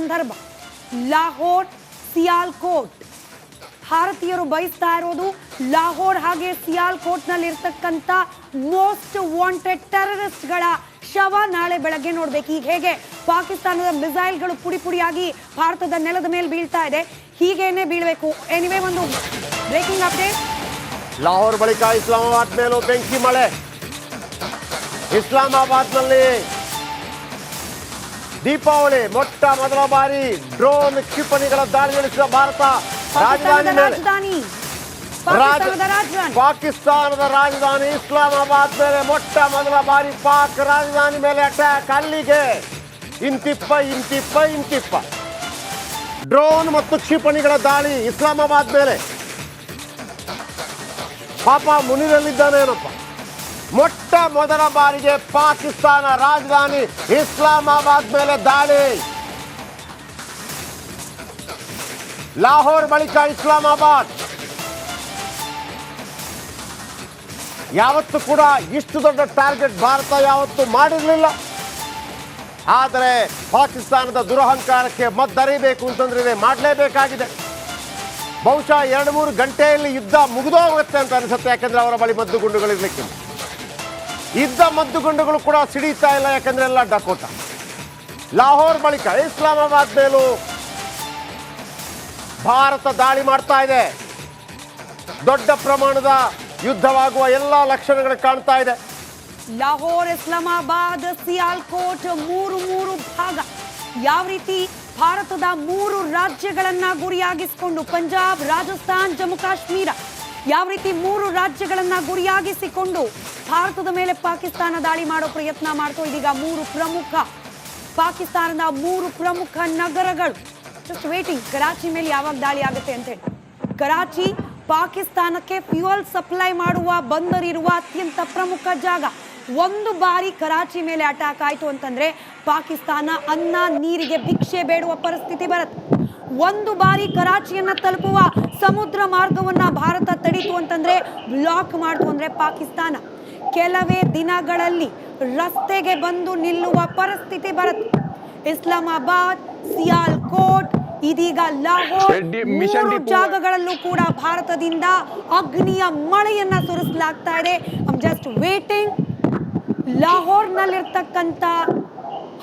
ಸಂದರ್ಭ. ಲಾಹೋರ್, ಸಿಯಾಲ್ಕೋಟ್. ಭಾರತೀಯರು ಬಯಸ್ತಾ ಇರೋದು ಲಾಹೋರ್ ಹಾಗೆ ಸಿಯಾಲ್ಕೋಟ್ನಲ್ಲಿ ಇರತಕ್ಕಂತ ಮೋಸ್ಟ್ ವಾಂಟೆಡ್ ಟೆರರಿಸ್ಟ್ಗಳ ಶವ ನಾಳೆ ಬೆಳಗ್ಗೆ ನೋಡ್ಬೇಕು. ಈಗ ಹೇಗೆ ಪಾಕಿಸ್ತಾನದ ಮಿಸೈಲ್ಗಳು ಪುಡಿ ಪುಡಿಯಾಗಿ ಭಾರತದ ನೆಲದ ಮೇಲೆ ಬೀಳ್ತಾ ಇದೆ. ಹೀಗೇನೆ ಬೀಳಬೇಕು. ಎನಿವೆ ಒಂದು ಬ್ರೇಕಿಂಗ್ ಅಪ್ಡೇಟ್ ಲಾಹೋರ್ ಬಳಿಕ ಇಸ್ಲಾಮಾಬಾದ್ ಮೇಲೂ ಬೆಂಕಿ ಮಳೆ. ಇಸ್ಲಾಮಾಬಾದ್ನಲ್ಲಿ ದೀಪಾವಳಿ ಮೊಟ್ಟ ಮೊದಲ ಬಾರಿ ಡ್ರೋನ್ ಕ್ಷಿಪಣಿಗಳ ದಾಳಿ ನಡೆಸಿದ ಭಾರತ. ರಾಜಧಾನಿ ಪಾಕಿಸ್ತಾನದ ರಾಜಧಾನಿ. ಪಾಕಿಸ್ತಾನದ ರಾಜಧಾನಿ. ಪಾಕಿಸ್ತಾನದ ರಾಜಧಾನಿ ಇಸ್ಲಾಮಾಬಾದ್ ಮೇಲೆ ಮೊಟ್ಟ ಮೊದಲ ಬಾರಿ ಪಾಕ್ ರಾಜಧಾನಿ ಮೇಲೆ ಅಟ್ಯಾಕ್ ಅಲ್ಲಿಗೆ ಇಂತಿಪ್ಪ ಇಂತಿಪ್ಪ ಇಂತಿಪ್ಪ. ಡ್ರೋನ್ ಮತ್ತು ಕ್ಷಿಪಣಿಗಳ ದಾಳಿ ಇಸ್ಲಾಮಾಬಾದ್ ಮೇಲೆ. ಪಾಪ ಮುನಿರಲ್ಲಿದ್ದಾನೇನಪ್ಪ ಮೊಟ್ಟ ಮೊದಲ ಬಾರಿಗೆ ಪಾಕಿಸ್ತಾನ ರಾಜಧಾನಿ ಇಸ್ಲಾಮಾಬಾದ್ ಮೇಲೆ ದಾಳಿ. ಲಾಹೋರ್ ಬಳಿಕ ಇಸ್ಲಾಮಾಬಾದ್. ಯಾವತ್ತು ಕೂಡ ಇಷ್ಟು ದೊಡ್ಡ ಟಾರ್ಗೆಟ್ ಭಾರತ ಯಾವತ್ತು ಮಾಡಿರಲಿಲ್ಲ. ಆದರೆ ಪಾಕಿಸ್ತಾನದ ದುರಹಂಕಾರಕ್ಕೆ ಮದ್ದರಿಬೇಕು ಅಂತಂದ್ರೆ ಮಾಡಲೇಬೇಕಾಗಿದೆ. ಬಹುಶಃ ಎರಡು ಮೂರು ಗಂಟೆಯಲ್ಲಿ ಯುದ್ಧ ಮುಗಿದೋಗುತ್ತೆ ಅಂತ ಅನಿಸುತ್ತೆ, ಯಾಕಂದ್ರೆ ಅವರ ಬಳಿ ಮದ್ದುಗುಂಡುಗಳಿರ್ಲಿಕ್ಕೆ ಇದ್ದ ಮದ್ದುಗುಂಡುಗಳು ಕೂಡ ಸಿಡಿತಾ ಇಲ್ಲ, ಯಾಕಂದ್ರೆ ಎಲ್ಲ ಡಕೋಟ. ಲಾಹೋರ್ ಬಳಿಕ ಇಸ್ಲಾಮಾಬಾದ್ ಮೇಲೂ ಭಾರತ ದಾಳಿ ಮಾಡ್ತಾ ಇದೆ. ದೊಡ್ಡ ಪ್ರಮಾಣದ ಯುದ್ಧವಾಗುವ ಎಲ್ಲ ಲಕ್ಷಣಗಳು ಕಾಣ್ತಾ ಇದೆ. ಲಾಹೋರ್, ಇಸ್ಲಾಮಾಬಾದ್, ಸಿಯಾಲ್ಕೋಟ್, ಮೂರು ಮೂರು ಭಾಗ. ಯಾವ ರೀತಿ ಭಾರತದ ಮೂರು ರಾಜ್ಯಗಳನ್ನ ಗುರಿಯಾಗಿಸಿಕೊಂಡು ಪಂಜಾಬ್, ರಾಜಸ್ಥಾನ್, ಜಮ್ಮು ಕಾಶ್ಮೀರ, ಯಾವ ರೀತಿ ಮೂರು ರಾಜ್ಯಗಳನ್ನ ಗುರಿಯಾಗಿಸಿಕೊಂಡು ಭಾರತದ ಮೇಲೆ ಪಾಕಿಸ್ತಾನ ದಾಳಿ ಮಾಡೋ ಪ್ರಯತ್ನ ಮಾಡ್ತು ಇದೀಗ ಮೂರು ಪ್ರಮುಖ. ಪಾಕಿಸ್ತಾನದ ಮೂರು ಪ್ರಮುಖ ನಗರಗಳು. ಜಸ್ಟ್ ವೇಟಿಂಗ್ ಕರಾಚಿ ಮೇಲೆ ಯಾವಾಗ ದಾಳಿ ಆಗುತ್ತೆ ಅಂತ ಹೇಳಿ. ಕರಾಚಿ ಪಾಕಿಸ್ತಾನಕ್ಕೆ ಫ್ಯೂಯಲ್ ಸಪ್ಲೈ ಮಾಡುವ ಬಂದರಿರುವ ಅತ್ಯಂತ ಪ್ರಮುಖ ಜಾಗ. ಒಂದು ಬಾರಿ ಕರಾಚಿ ಮೇಲೆ ಅಟ್ಯಾಕ್ ಆಯಿತು ಅಂತಂದ್ರೆ ಪಾಕಿಸ್ತಾನ ಅನ್ನ, ನೀರಿಗೆ ಭಿಕ್ಷೆ ಬೇಡುವ ಪರಿಸ್ಥಿತಿ ಬರುತ್ತೆ. ಒಂದು ಬಾರಿ ಕರಾಚಿಯನ್ನ ತಲುಪುವ ಸಮುದ್ರ ಮಾರ್ಗವನ್ನ ಭಾರತ ತಡೀತು ಅಂತಂದ್ರೆ ಬ್ಲಾಕ್ ಮಾಡ್ತು ಅಂದ್ರೆ ಪಾಕಿಸ್ತಾನ. ಕೆಲವೇ ದಿನಗಳಲ್ಲಿ ರಸ್ತೆಗೆ ಬಂದು ನಿಲ್ಲುವ ಪರಿಸ್ಥಿತಿ ಬರುತ್ತೆ. ಇಸ್ಲಾಮಾಬಾದ್ ಸಿಯಾಲ್ಕೋಟ್ ಇದೀಗ ಲಾಹೋರ್ ಜಾಗಗಳಲ್ಲೂ ಕೂಡ ಭಾರತದಿಂದ ಅಗ್ನಿಯ ಮಳೆಯನ್ನ ಸುರಿಸಲಾಗ್ತಾ ಇದೆ. ಜಸ್ಟ್ ವೇಟಿಂಗ್ ಲಾಹೋರ್ನಲ್ಲಿರ್ತಕ್ಕಂಥ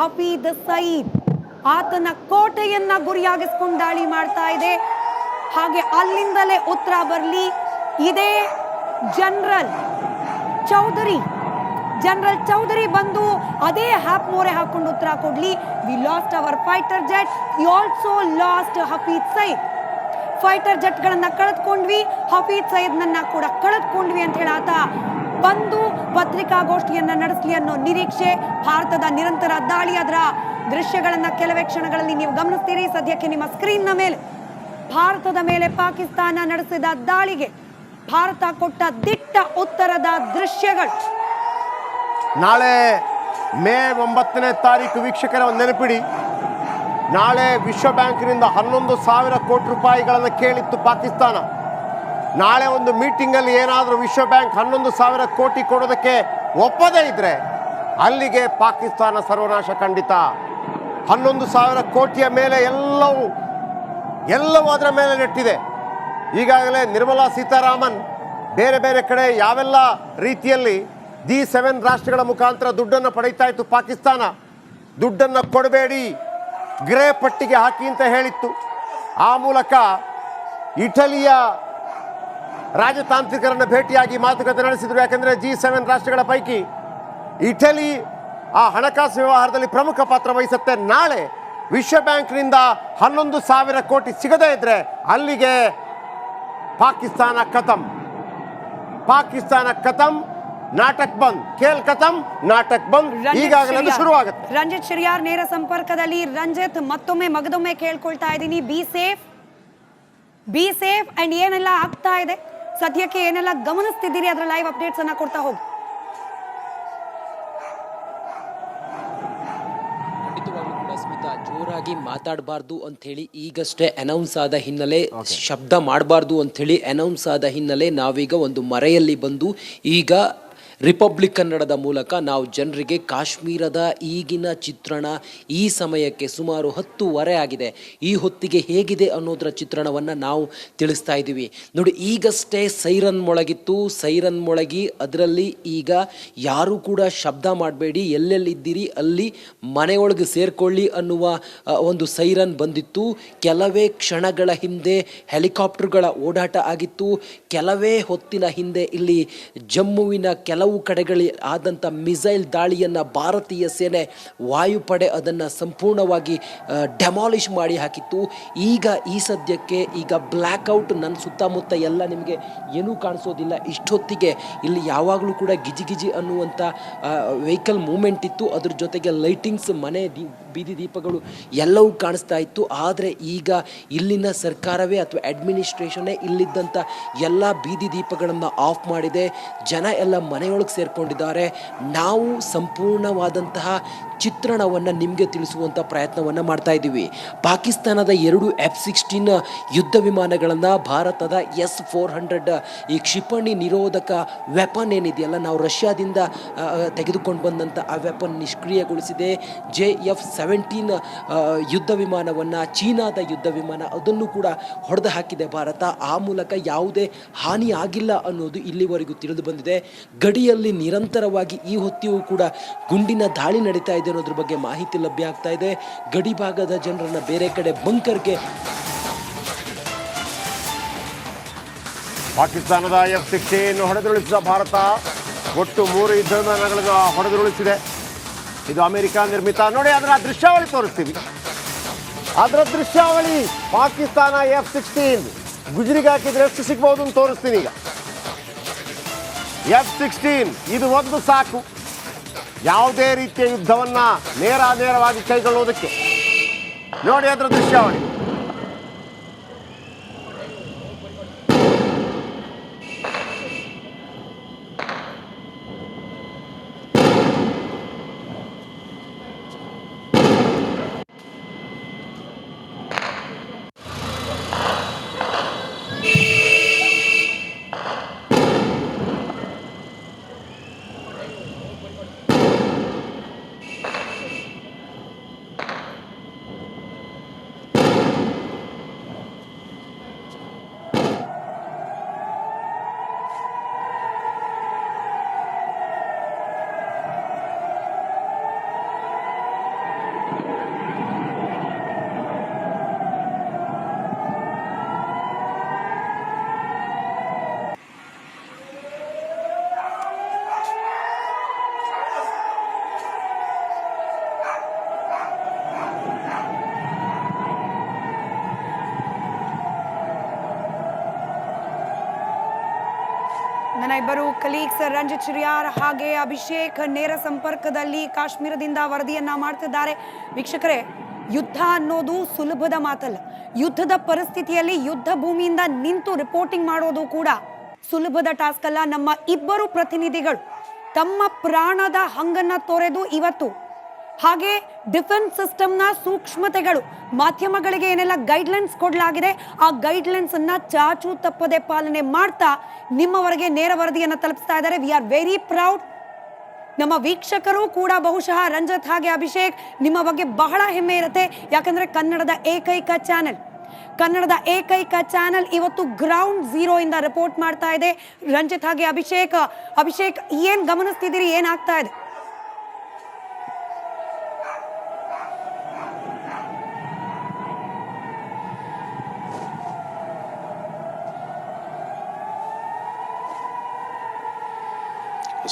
ಹಫೀದ್ ಸಯೀದ್ ಆತನ ಕೋಟೆಯನ್ನ ಗುರಿಯಾಗಿಸ್ಕೊಂಡು ದಾಳಿ ಮಾಡ್ತಾ ಇದೆ. ಹಾಗೆ ಅಲ್ಲಿಂದಲೇ ಉತ್ತರ ಬರಲಿ. ಇದೇ ಜನರಲ್ ಚೌಧರಿ. ಜನರಲ್ ಚೌಧರಿ ಬಂದು ಅದೇ ಹ್ಯಾಪ್ ಮೋರೆ ಹಾಕೊಂಡು ಉತ್ತರ ಕೊಡ್ಲಿ. We lost our fighter jet you also lost Hafiz Saeed fighter ಜೆಟ್ಗಳನ್ನು ಕಳೆದುಕೊಂಡ್ವಿ. ಹಫೀದ್ ಸೈದ್ನನ್ನ ಕೂಡ ಕಳೆದ್ಕೊಂಡ್ವಿ ಅಂತ ಹೇಳಿ ಆತ ಬಂದು ಪತ್ರಿಕಾಗೋಷ್ಠಿಯನ್ನ ನಡೆಸಲಿ ಅನ್ನೋ ನಿರೀಕ್ಷೆ, ಭಾರತದ ನಿರಂತರ ದಾಳಿ ಅದರ ದೃಶ್ಯಗಳನ್ನು ಕೆಲವೇ ಕ್ಷಣಗಳಲ್ಲಿ ನೀವು ಗಮನಿಸ್ತೀರಿ. ಸದ್ಯಕ್ಕೆ ನಿಮ್ಮ ಸ್ಕ್ರೀನ್ನ ಮೇಲೆ ಭಾರತದ ಮೇಲೆ ಪಾಕಿಸ್ತಾನ ನಡೆಸಿದ ದಾಳಿಗೆ ಭಾರತ ಕೊಟ್ಟ ದಿಟ್ಟ ಉತ್ತರದ ದೃಶ್ಯಗಳು. ನಾಳೆ ಮೇ ಒಂಬತ್ತನೇ ತಾರೀಕು ವೀಕ್ಷಕರ ನೆನಪಿಡಿ. ನಾಳೆ ವಿಶ್ವ ಬ್ಯಾಂಕಿನಿಂದ ಹನ್ನೊಂದು ಸಾವಿರ ಕೋಟಿ ರೂಪಾಯಿಗಳನ್ನು ಕೇಳಿತ್ತು ಪಾಕಿಸ್ತಾನ. ನಾಳೆ ಒಂದು ಮೀಟಿಂಗಲ್ಲಿ ಏನಾದರೂ ವಿಶ್ವ ಬ್ಯಾಂಕ್ ಹನ್ನೊಂದು ಸಾವಿರ ಕೋಟಿ ಕೊಡೋದಕ್ಕೆ ಒಪ್ಪದೇ ಇದ್ರೆ ಅಲ್ಲಿಗೆ ಪಾಕಿಸ್ತಾನ ಸರ್ವನಾಶ ಖಂಡಿತ. ಹನ್ನೊಂದು ಸಾವಿರ ಕೋಟಿಯ ಮೇಲೆ ಎಲ್ಲವೂ ಎಲ್ಲವೂ ಅದರ ಮೇಲೆ ನೆಟ್ಟಿದೆ. ಈಗಾಗಲೇ ನಿರ್ಮಲಾ ಸೀತಾರಾಮನ್ ಬೇರೆ ಬೇರೆ ಕಡೆ ಯಾವೆಲ್ಲ ರೀತಿಯಲ್ಲಿ ಜಿ ಸೆವೆನ್ ರಾಷ್ಟ್ರಗಳ ಮುಖಾಂತರ ದುಡ್ಡನ್ನು ಪಡೀತಾ ಇತ್ತು ಪಾಕಿಸ್ತಾನ, ದುಡ್ಡನ್ನು ಕೊಡಬೇಡಿ, ಗ್ರೇ ಪಟ್ಟಿಗೆ ಹಾಕಿ ಅಂತ ಹೇಳಿತ್ತು. ಆ ಮೂಲಕ ಇಟಲಿಯ ರಾಜತಾಂತ್ರಿಕರನ್ನು ಭೇಟಿಯಾಗಿ ಮಾತುಕತೆ ನಡೆಸಿದರು. ಯಾಕೆಂದರೆ ಜಿ ಸೆವೆನ್ ರಾಷ್ಟ್ರಗಳ ಪೈಕಿ ಇಟಲಿ ಆ ಹಣಕಾಸು ವ್ಯವಹಾರದಲ್ಲಿ ಪ್ರಮುಖ ಪಾತ್ರ ವಹಿಸುತ್ತೆ. ನಾಳೆ ವಿಶ್ವ ಬ್ಯಾಂಕ್ನಿಂದ ಹನ್ನೊಂದು ಸಾವಿರ ಕೋಟಿ ಸಿಗದೇ ಇದ್ರೆ ಅಲ್ಲಿಗೆ ಪಾಕಿಸ್ತಾನ ಖತಮ್ ಪಾಕಿಸ್ತಾನ ಖತಮ್ ನಾಟಕ್ ಬಂದ್. ಕೇಲ್ ಖತಮ್ ನಾಟಕ್ ಬಂದ್. ರಂಜಿತ್ ಈಗಾಗಲೇ ಶುರುವಾಗುತ್ತೆ. ರಂಜಿತ್ ಶ್ರೀಯಾರ್ ನೇರ ಸಂಪರ್ಕದಲ್ಲಿ ರಂಜಿತ್ ಮತ್ತೊಮ್ಮೆ ಮಗದೊಮ್ಮೆ ಕೇಳ್ಕೊಳ್ತಾ ಇದ್ದೀನಿ. Be safe. Be safe and ಏನೆಲ್ಲ ಆಗ್ತಾ ಇದೆ? ಸದ್ಯಕ್ಕೆ ಏನೆಲ್ಲ ಗಮನಿಸ್ತಿದ್ದೀರಿ? ಅದರ ಲೈವ್ ಅಪ್ಡೇಟ್ಸ್ ಅನ್ನ ಕೊಡ್ತಾ ಹೋಗಿ ಖಂಡಿತವಾಗ್ಲೂ ಕೂಡ ಸ್ಮಿತಾ ಜೋರಾಗಿ ಮಾತಾಡಬಾರ್ದು ಅಂತ ಹೇಳಿ ಈಗಷ್ಟೇ ಅನೌನ್ಸ್ ಆದ ಹಿನ್ನೆಲೆ ಶಬ್ದ ಮಾಡಬಾರ್ದು ಅಂತ ಹೇಳಿ ಅನೌನ್ಸ್ ಆದ ಹಿನ್ನೆಲೆ ನಾವೀಗ ಒಂದು ಮರೆಯಲ್ಲಿ ಬಂದು ಈಗ ರಿಪಬ್ಲಿಕ್ ಕನ್ನಡದ ಮೂಲಕ ನಾವು ಜನರಿಗೆ ಕಾಶ್ಮೀರದ ಈಗಿನ ಚಿತ್ರಣ ಈ ಸಮಯಕ್ಕೆ ಸುಮಾರು ಹತ್ತುವರೆ ಆಗಿದೆ. ಈ ಹೊತ್ತಿಗೆ ಹೇಗಿದೆ ಅನ್ನೋದರ ಚಿತ್ರಣವನ್ನು ನಾವು ತಿಳಿಸ್ತಾ ಇದ್ದೀವಿ. ನೋಡಿ, ಈಗಷ್ಟೇ ಸೈರನ್ ಮೊಳಗಿತ್ತು. ಸೈರನ್ ಮೊಳಗಿ, ಅದರಲ್ಲಿ ಈಗ ಯಾರೂ ಕೂಡ ಶಬ್ದ ಮಾಡಬೇಡಿ. ಎಲ್ಲೆಲ್ಲಿದ್ದೀರಿ? ಅಲ್ಲಿ ಮನೆಯೊಳಗೆ ಸೇರಿಕೊಳ್ಳಿ ಅನ್ನುವ ಒಂದು ಸೈರನ್ ಬಂದಿತ್ತು. ಕೆಲವೇ ಕ್ಷಣಗಳ ಹಿಂದೆ ಹೆಲಿಕಾಪ್ಟರ್ಗಳ ಓಡಾಟ ಆಗಿತ್ತು. ಕೆಲವೇ ಹೊತ್ತಿನ ಹಿಂದೆ ಇಲ್ಲಿ ಜಮ್ಮುವಿನ ಕೆಲವು ಕಡೆಗಳಲ್ಲಿ ಆದಂಥ ಮಿಸೈಲ್ ದಾಳಿಯನ್ನು ಭಾರತೀಯ ಸೇನೆ ವಾಯುಪಡೆ ಅದನ್ನು ಸಂಪೂರ್ಣವಾಗಿ ಡೆಮಾಲಿಷ್ ಮಾಡಿ ಹಾಕಿತ್ತು. ಈಗ ಈ ಸದ್ಯಕ್ಕೆ ಈಗ ಬ್ಲ್ಯಾಕ್ಔಟ್ ನನ್ನ ಸುತ್ತಮುತ್ತ ಎಲ್ಲ ನಿಮಗೆ ಏನೂ ಕಾಣಿಸೋದಿಲ್ಲ. ಇಷ್ಟೊತ್ತಿಗೆ ಇಲ್ಲಿ ಯಾವಾಗಲೂ ಕೂಡ ಗಿಜಿ ಗಿಜಿ ಅನ್ನುವಂಥ ವೆಹಿಕಲ್ ಮೂಮೆಂಟ್ ಇತ್ತು. ಅದ್ರ ಜೊತೆಗೆ ಲೈಟಿಂಗ್ಸ್, ಮನೆ ದೀ, ಬೀದಿ ದೀಪಗಳು ಎಲ್ಲವೂ ಕಾಣಿಸ್ತಾ ಇತ್ತು. ಆದರೆ ಈಗ ಇಲ್ಲಿನ ಸರ್ಕಾರವೇ ಅಥವಾ ಅಡ್ಮಿನಿಸ್ಟ್ರೇಷನ್ನೇ ಇಲ್ಲಿದ್ದಂಥ ಎಲ್ಲ ಬೀದಿ ದೀಪಗಳನ್ನು ಆಫ್ ಮಾಡಿದೆ. ಜನ ಎಲ್ಲ ಮನೆಯೊಳಗೆ ಸೇರ್ಕೊಂಡಿದ್ದಾರೆ. ನಾವು ಸಂಪೂರ್ಣವಾದಂತಹ ಚಿತ್ರಣವನ್ನು ನಿಮಗೆ ತಿಳಿಸುವಂಥ ಪ್ರಯತ್ನವನ್ನು ಮಾಡ್ತಾ ಇದ್ದೀವಿ. ಪಾಕಿಸ್ತಾನದ ಎರಡು ಎಫ್ ಸಿಕ್ಸ್ಟೀನ್ ಯುದ್ಧ ವಿಮಾನಗಳನ್ನು ಭಾರತದ ಎಸ್ ಫೋರ್ ಹಂಡ್ರೆಡ್ ಈ ಕ್ಷಿಪಣಿ ನಿರೋಧಕ ವೆಪನ್ ಏನಿದೆಯಲ್ಲ, ನಾವು ರಷ್ಯಾದಿಂದ ತೆಗೆದುಕೊಂಡು ಬಂದಂಥ ಆ ವೆಪನ್ ನಿಷ್ಕ್ರಿಯಗೊಳಿಸಿದೆ. ಜೆ ಎಫ್ ಸೆವೆಂಟೀನ್ ಯುದ್ಧ ವಿಮಾನವನ್ನು, ಚೀನಾದ ಯುದ್ಧ ವಿಮಾನ, ಅದನ್ನು ಕೂಡ ಹೊಡೆದು ಹಾಕಿದೆ ಭಾರತ. ಆ ಮೂಲಕ ಯಾವುದೇ ಹಾನಿ ಆಗಿಲ್ಲ ಅನ್ನೋದು ಇಲ್ಲಿವರೆಗೂ ತಿಳಿದು ಬಂದಿದೆ. ಗಡಿಯಲ್ಲಿ ನಿರಂತರವಾಗಿ ಈ ಹೊತ್ತಿಯೂ ಕೂಡ ಗುಂಡಿನ ದಾಳಿ ನಡೀತಾ ಇದೆ ಅನ್ನೋದ್ರ ಬಗ್ಗೆ ಮಾಹಿತಿ ಲಭ್ಯ ಆಗ್ತಾ ಇದೆ. ಗಡಿ ಭಾಗದ ಜನರನ್ನ ಬೇರೆ ಕಡೆ ಬಂಕರ್ಗೆ ಪಾಕಿಸ್ತಾನದ ಎಫ್ ಸಿಕ್ಸ್ಟೀನ್ ಹೊಡೆದುರುಳಿಸಿದ ಭಾರತ. ಒಟ್ಟು ಮೂರು ಯುದ್ಧ ವಿಮಾನಗಳನ್ನು ಹೊಡೆದುರುಳಿಸಿದೆ. ಇದು ಅಮೆರಿಕ ನಿರ್ಮಿತ. ನೋಡಿ, ಅದರ ದೃಶ್ಯಾವಳಿ ತೋರಿಸ್ತೀವಿ. ಅದರ ದೃಶ್ಯಾವಳಿ ಪಾಕಿಸ್ತಾನ ಎಫ್ ಸಿಕ್ಸ್ಟೀನ್ ಗುಜರಿಗೆ ಹಾಕಿದ್ರೆ ಎಷ್ಟು ಸಿಗ್ಬೋದು ಅಂತ ತೋರಿಸ್ತೀನಿ ಈಗ. ಎಫ್ ಸಿಕ್ಸ್ಟೀನ್ ಇದು ಒಂದು ಸಾಕು. ಯಾವುದೇ ರೀತಿಯ ಯುದ್ಧವನ್ನು ನೇರ ನೇರವಾಗಿ ಕೈಗೊಳ್ಳುವುದಕ್ಕೆ. ನೋಡಿ ಅದರ ದೃಶ್ಯಾವಳಿ. ನನ್ನ ಇಬ್ಬರು ಕಲೀಗ್ಸ್ ರಂಜಿತ್ ಚಿರಿಯಾರ್ ಹಾಗೆ ಅಭಿಷೇಕ್ ನೇರ ಸಂಪರ್ಕದಲ್ಲಿ ಕಾಶ್ಮೀರದಿಂದ ವರದಿಯನ್ನ ಮಾಡ್ತಿದ್ದಾರೆ. ವೀಕ್ಷಕರೇ, ಯುದ್ಧ ಅನ್ನೋದು ಸುಲಭದ ಮಾತಲ್ಲ. ಯುದ್ಧದ ಪರಿಸ್ಥಿತಿಯಲ್ಲಿ ಯುದ್ಧ ಭೂಮಿಯಿಂದ ನಿಂತು ರಿಪೋರ್ಟಿಂಗ್ ಮಾಡೋದು ಕೂಡ ಸುಲಭದ ಟಾಸ್ಕ್ ಅಲ್ಲ. ನಮ್ಮ ಇಬ್ಬರು ಪ್ರತಿನಿಧಿಗಳು ತಮ್ಮ ಪ್ರಾಣದ ಹಂಗನ್ನ ತೊರೆದು ಇವತ್ತು ಹಾಗೆ ಡಿಫೆನ್ಸ್ ಸಿಸ್ಟಮ್ನ ಸೂಕ್ಷ್ಮತೆಗಳು, ಮಾಧ್ಯಮಗಳಿಗೆ ಏನೆಲ್ಲ ಗೈಡ್ಲೈನ್ಸ್ ಕೊಡಲಾಗಿದೆ, ಆ ಗೈಡ್ಲೈನ್ಸನ್ನು ಚಾಚು ತಪ್ಪದೆ ಪಾಲನೆ ಮಾಡ್ತಾ ನಿಮ್ಮವರೆಗೆ ನೇರ ವರದಿಯನ್ನು ತಲುಪಿಸ್ತಾ ಇದ್ದಾರೆ. ವಿ ಆರ್ ವೆರಿ ಪ್ರೌಡ್ ನಮ್ಮ ವೀಕ್ಷಕರು ಕೂಡ ಬಹುಶಃ ರಂಜತ್ ಹಾಗೆ ಅಭಿಷೇಕ್, ನಿಮ್ಮ ಬಗ್ಗೆ ಬಹಳ ಹೆಮ್ಮೆ ಇರುತ್ತೆ. ಯಾಕಂದ್ರೆ ಕನ್ನಡದ ಏಕೈಕ ಚಾನೆಲ್ ಕನ್ನಡದ ಏಕೈಕ ಚಾನೆಲ್ ಇವತ್ತು ಗ್ರೌಂಡ್ ಝೀರೋ ಇಂದ ರಿಪೋರ್ಟ್ ಮಾಡ್ತಾ ಇದೆ. ರಂಜಿತ್ ಹಾಗೆ ಅಭಿಷೇಕ್ ಅಭಿಷೇಕ್ ಏನ್ ಗಮನಿಸ್ತಿದ್ದೀರಿ ಏನಾಗ್ತಾ ಇದೆ?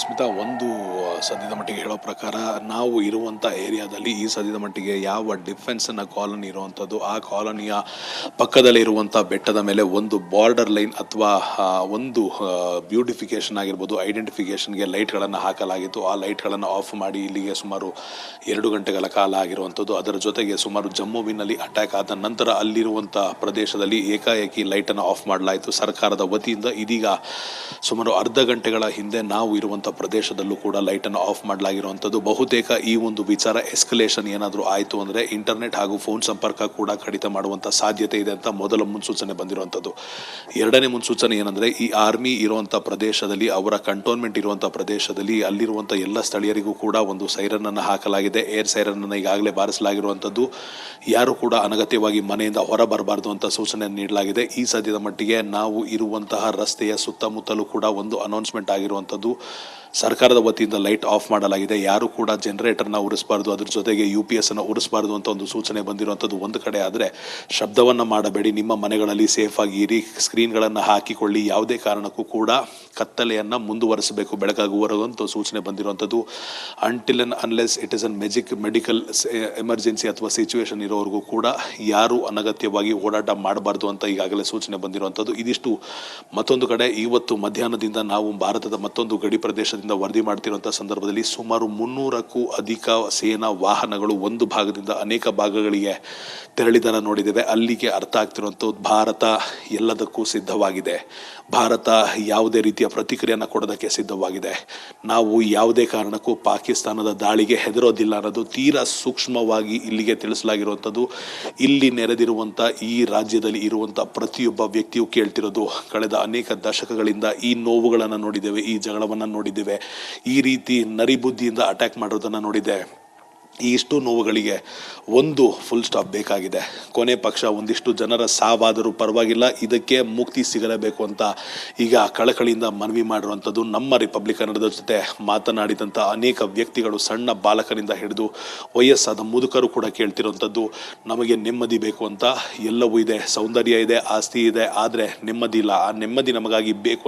ಸ್ಮಿತಾ ಒಂದು ಸದ್ಯದ ಮಟ್ಟಿಗೆ ಹೇಳೋ ಪ್ರಕಾರ ನಾವು ಇರುವಂಥ ಏರಿಯಾದಲ್ಲಿ ಈ ಸದ್ಯದ ಮಟ್ಟಿಗೆ ಯಾವ ಡಿಫೆನ್ಸ್ನ ಕಾಲೋನಿ ಇರುವಂಥದ್ದು ಆ ಕಾಲೋನಿಯ ಪಕ್ಕದಲ್ಲಿ ಇರುವಂಥ ಬೆಟ್ಟದ ಮೇಲೆ ಒಂದು ಬಾರ್ಡರ್ ಲೈನ್ ಅಥವಾ ಒಂದು ಬ್ಯೂಟಿಫಿಕೇಶನ್ ಆಗಿರ್ಬೋದು ಐಡೆಂಟಿಫಿಕೇಷನ್ಗೆ ಲೈಟ್ಗಳನ್ನು ಹಾಕಲಾಗಿತ್ತು. ಆ ಲೈಟ್ಗಳನ್ನು ಆಫ್ ಮಾಡಿ ಇಲ್ಲಿಗೆ ಸುಮಾರು ಎರಡು ಗಂಟೆಗಳ ಕಾಲ ಆಗಿರುವಂಥದ್ದು ಅದರ ಜೊತೆಗೆ ಸುಮಾರು ಜಮ್ಮುವಿನಲ್ಲಿ ಅಟ್ಯಾಕ್ ಆದ ನಂತರ ಅಲ್ಲಿರುವಂಥ ಪ್ರದೇಶದಲ್ಲಿ ಏಕಾಏಕಿ ಲೈಟನ್ನು ಆಫ್ ಮಾಡಲಾಯಿತು. ಸರ್ಕಾರದ ವತಿಯಿಂದ ಇದೀಗ ಸುಮಾರು ಅರ್ಧ ಗಂಟೆಗಳ ಹಿಂದೆ ನಾವು ಇರುವಂಥ ಇರುವಂಥ ಪ್ರದೇಶದಲ್ಲೂ ಕೂಡ ಲೈಟನ್ನು ಆಫ್ ಮಾಡಲಾಗಿರುವಂಥದ್ದು. ಬಹುತೇಕ ಈ ಒಂದು ವಿಚಾರ ಎಸ್ಕಲೇಷನ್ ಏನಾದರೂ ಆಯಿತು ಅಂದರೆ ಇಂಟರ್ನೆಟ್ ಹಾಗೂ ಫೋನ್ ಸಂಪರ್ಕ ಕೂಡ ಕಡಿತ ಮಾಡುವಂಥ ಸಾಧ್ಯತೆ ಇದೆ ಅಂತ ಮೊದಲ ಮುನ್ಸೂಚನೆ ಬಂದಿರುವಂಥದ್ದು. ಎರಡನೇ ಮುನ್ಸೂಚನೆ ಏನಂದರೆ ಈ ಆರ್ಮಿ ಇರುವಂಥ ಪ್ರದೇಶದಲ್ಲಿ, ಅವರ ಕಂಟೋನ್ಮೆಂಟ್ ಇರುವಂಥ ಪ್ರದೇಶದಲ್ಲಿ ಅಲ್ಲಿರುವಂಥ ಎಲ್ಲ ಸ್ಥಳೀಯರಿಗೂ ಕೂಡ ಒಂದು ಸೈರನನ್ನು ಹಾಕಲಾಗಿದೆ. ಏರ್ ಸೈರನನ್ನು ಈಗಾಗಲೇ ಬಾರಿಸಲಾಗಿರುವಂಥದ್ದು. ಯಾರು ಕೂಡ ಅನಗತ್ಯವಾಗಿ ಮನೆಯಿಂದ ಹೊರ ಬರಬಾರ್ದು ಅಂತ ಸೂಚನೆ ನೀಡಲಾಗಿದೆ. ಈ ಸದ್ಯದ ಮಟ್ಟಿಗೆ ನಾವು ಇರುವಂತಹ ರಸ್ತೆಯ ಸುತ್ತಮುತ್ತಲೂ ಕೂಡ ಒಂದು ಅನೌನ್ಸ್ಮೆಂಟ್ ಆಗಿರುವಂಥದ್ದು. ಸರ್ಕಾರದ ವತಿಯಿಂದ ಲೈಟ್ ಆಫ್ ಮಾಡಲಾಗಿದೆ. ಯಾರು ಕೂಡ ಜನರೇಟರ್ನ ಉರಿಸಬಾರ್ದು, ಅದ್ರ ಜೊತೆಗೆ ಯು ಪಿ ಎಸ್ ಅನ್ನು ಉರಿಸಬಾರ್ದು ಅಂತ ಒಂದು ಸೂಚನೆ ಬಂದಿರುವಂಥದ್ದು ಒಂದು ಕಡೆ. ಆದರೆ ಶಬ್ದವನ್ನು ಮಾಡಬೇಡಿ. ನಿಮ್ಮ ಮನೆಗಳಲ್ಲಿ ಸೇಫ್ ಆಗಿ ಇರಿ. ಸ್ಕ್ರೀನ್ಗಳನ್ನು ಹಾಕಿಕೊಳ್ಳಿ. ಯಾವುದೇ ಕಾರಣಕ್ಕೂ ಕೂಡ ಕತ್ತಲೆಯನ್ನು ಮುಂದುವರಿಸಬೇಕು. ಬೆಳಕಾಗುವವರೆಗೂ ಅಂತ ಸೂಚನೆ ಬಂದಿರುವಂಥದ್ದು. Until an unless it is an magic medical emergency ಅಥವಾ ಸಿಚುವೇಶನ್ ಇರೋವರೆಗೂ ಕೂಡ ಯಾರು ಅನಗತ್ಯವಾಗಿ ಓಡಾಟ ಮಾಡಬಾರ್ದು ಅಂತ ಈಗಾಗಲೇ ಸೂಚನೆ ಬಂದಿರುವಂಥದ್ದು. ಇದಿಷ್ಟು ಮತ್ತೊಂದು ಕಡೆ. ಇವತ್ತು ಮಧ್ಯಾಹ್ನದಿಂದ ನಾವು ಭಾರತದ ಮತ್ತೊಂದು ಗಡಿ ಪ್ರದೇಶದಿಂದ ವರದಿ ಮಾಡ್ತಿರುವಂಥ ಸಂದರ್ಭದಲ್ಲಿ ಸುಮಾರು ಮುನ್ನೂರಕ್ಕೂ ಅಧಿಕ ಸೇನಾ ವಾಹನಗಳು ಒಂದು ಭಾಗದಿಂದ ಅನೇಕ ಭಾಗಗಳಿಗೆ ತೆರಳಿದನ್ನು ನೋಡಿದ್ದೇವೆ. ಅಲ್ಲಿಗೆ ಅರ್ಥ ಆಗ್ತಿರುವಂಥದ್ದು ಭಾರತ ಎಲ್ಲದಕ್ಕೂ ಸಿದ್ಧವಾಗಿದೆ. ಭಾರತ ಯಾವುದೇ ರೀತಿಯ ಪ್ರತಿಕ್ರಿಯೆಯನ್ನು ಕೊಡೋದಕ್ಕೆ ಸಿದ್ಧವಾಗಿದೆ. ನಾವು ಯಾವುದೇ ಕಾರಣಕ್ಕೂ ಪಾಕಿಸ್ತಾನದ ದಾಳಿಗೆ ಹೆದರೋದಿಲ್ಲ ಅನ್ನೋದು ತೀರಾ ಸೂಕ್ಷ್ಮವಾಗಿ ಇಲ್ಲಿಗೆ ತಿಳಿಸಲಾಗಿರುವಂಥದ್ದು ಇಲ್ಲಿ ನೆರೆದಿರುವಂಥ ಈ ರಾಜ್ಯದಲ್ಲಿ ಇರುವಂಥ ಪ್ರತಿಯೊಬ್ಬ ವ್ಯಕ್ತಿಯು ಕೇಳ್ತಿರೋದು, ಕಳೆದ ಅನೇಕ ದಶಕಗಳಿಂದ ಈ ನೋವುಗಳನ್ನು ನೋಡಿದ್ದೇವೆ, ಈ ಜಗಳವನ್ನು ನೋಡಿದ್ದೇವೆ. ಈ ರೀತಿ ನರಿಬುದ್ಧಿಯಿಂದ ಅಟ್ಯಾಕ್ ಮಾಡೋದನ್ನು ನೋಡಿದ್ದೆ. ಈ ಇಷ್ಟು ನೋವುಗಳಿಗೆ ಒಂದು ಫುಲ್ ಸ್ಟಾಪ್ ಬೇಕಾಗಿದೆ. ಕೊನೆ ಪಕ್ಷ ಒಂದಿಷ್ಟು ಜನರ ಸಾವಾದರೂ ಪರವಾಗಿಲ್ಲ, ಇದಕ್ಕೆ ಮುಕ್ತಿ ಸಿಗಲೇಬೇಕು ಅಂತ ಈಗ ಕಳಕಳಿಯಿಂದ ಮನವಿ ಮಾಡಿರುವಂಥದ್ದು ನಮ್ಮ ರಿಪಬ್ಲಿಕನ್ನರ ಜೊತೆ ಮಾತನಾಡಿದಂಥ ಅನೇಕ ವ್ಯಕ್ತಿಗಳು, ಸಣ್ಣ ಬಾಲಕರಿಂದ ಹಿಡಿದು ವಯಸ್ಸಾದ ಮುದುಕರು ಕೂಡ ಕೇಳ್ತಿರುವಂಥದ್ದು ನಮಗೆ ನೆಮ್ಮದಿ ಬೇಕು ಅಂತ ಎಲ್ಲವೂ ಇದೆ, ಸೌಂದರ್ಯ ಇದೆ, ಆಸ್ತಿ ಇದೆ, ಆದರೆ ನೆಮ್ಮದಿ ಇಲ್ಲ. ಆ ನೆಮ್ಮದಿ ನಮಗಾಗಿ ಬೇಕು